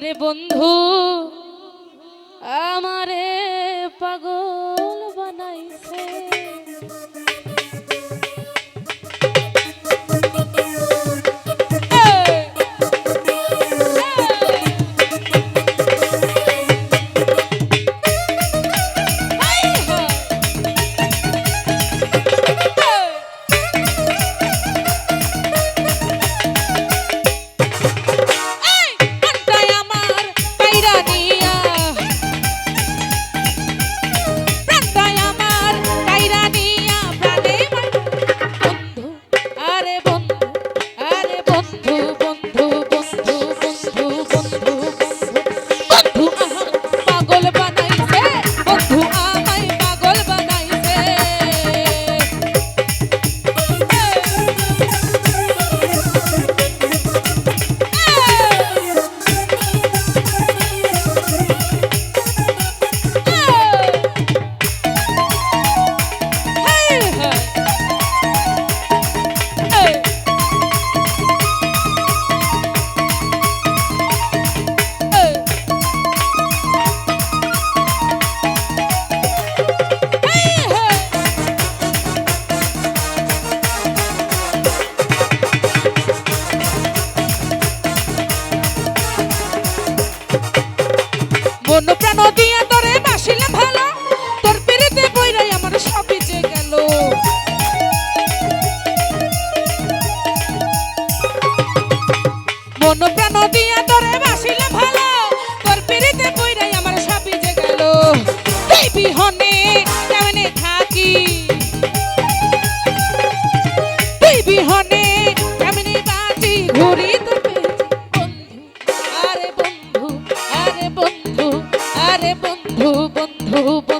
আরে বন্ধু। বিহনে কেমনে থাকি? তুই বিহনে কেমনে বাঁচি ঘুরি আরে বন্ধু আরে বন্ধু আরে বন্ধু বন্ধু।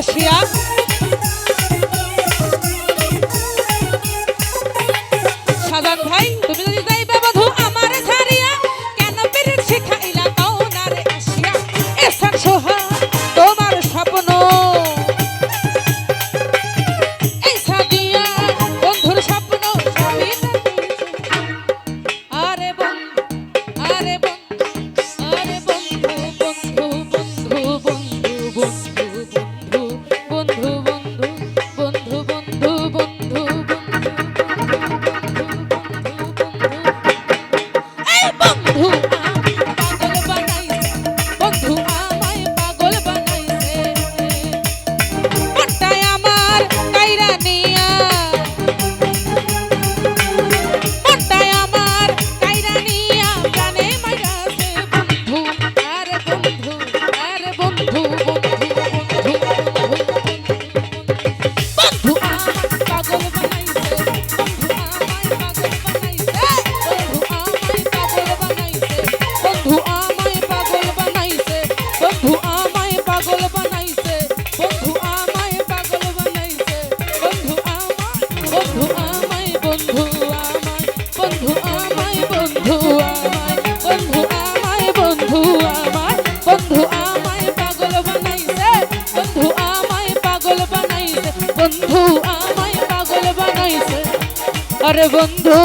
আসিয়া বন্ধু।